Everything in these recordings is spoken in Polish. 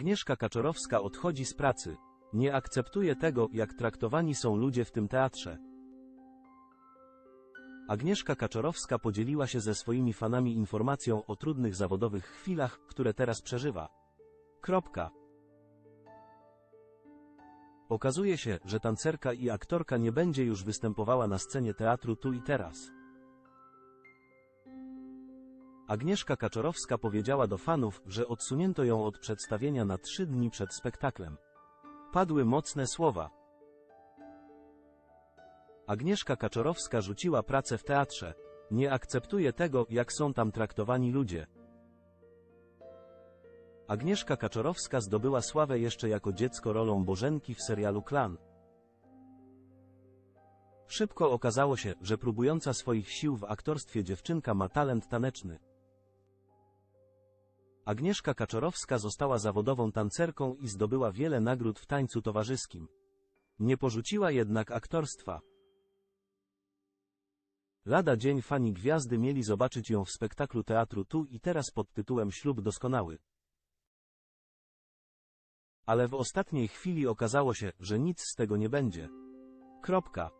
Agnieszka Kaczorowska odchodzi z pracy. Nie akceptuje tego, jak traktowani są ludzie w tym teatrze. Agnieszka Kaczorowska podzieliła się ze swoimi fanami informacją o trudnych zawodowych chwilach, które teraz przeżywa. Kropka. Okazuje się, że tancerka i aktorka nie będzie już występowała na scenie teatru tu i teraz. Agnieszka Kaczorowska powiedziała do fanów, że odsunięto ją od przedstawienia na trzy dni przed spektaklem. Padły mocne słowa. Agnieszka Kaczorowska rzuciła pracę w teatrze. Nie akceptuje tego, jak są tam traktowani ludzie. Agnieszka Kaczorowska zdobyła sławę jeszcze jako dziecko rolą Bożenki w serialu Klan. Szybko okazało się, że próbująca swoich sił w aktorstwie dziewczynka ma talent taneczny. Agnieszka Kaczorowska została zawodową tancerką i zdobyła wiele nagród w tańcu towarzyskim. Nie porzuciła jednak aktorstwa. Lada dzień fani gwiazdy mieli zobaczyć ją w spektaklu teatru tu i teraz pod tytułem Ślub doskonały. Ale w ostatniej chwili okazało się, że nic z tego nie będzie. Kropka.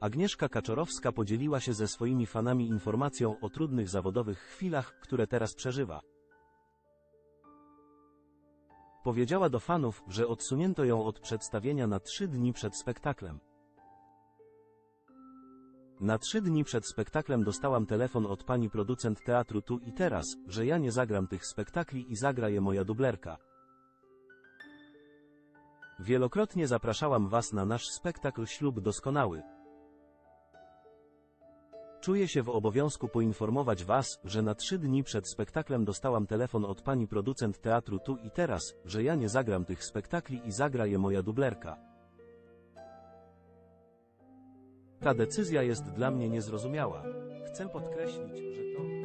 Agnieszka Kaczorowska podzieliła się ze swoimi fanami informacją o trudnych zawodowych chwilach, które teraz przeżywa. Powiedziała do fanów, że odsunięto ją od przedstawienia na trzy dni przed spektaklem. Na trzy dni przed spektaklem dostałam telefon od pani producent teatru tu i teraz, że ja nie zagram tych spektakli i zagra je moja dublerka. Wielokrotnie zapraszałam was na nasz spektakl Ślub Doskonały. Czuję się w obowiązku poinformować Was, że na trzy dni przed spektaklem dostałam telefon od pani producent teatru tu i teraz, że ja nie zagram tych spektakli i zagra je moja dublerka. Ta decyzja jest dla mnie niezrozumiała. Chcę podkreślić, że to...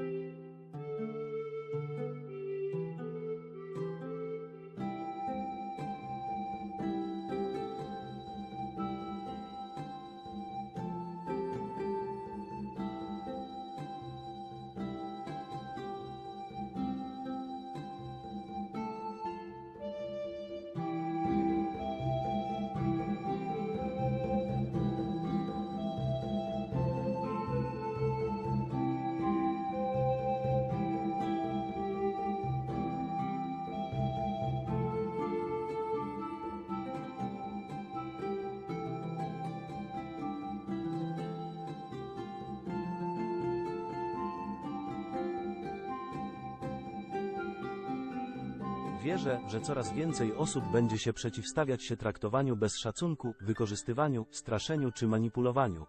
Wierzę, że coraz więcej osób będzie się przeciwstawiać się traktowaniu bez szacunku, wykorzystywaniu, straszeniu czy manipulowaniu.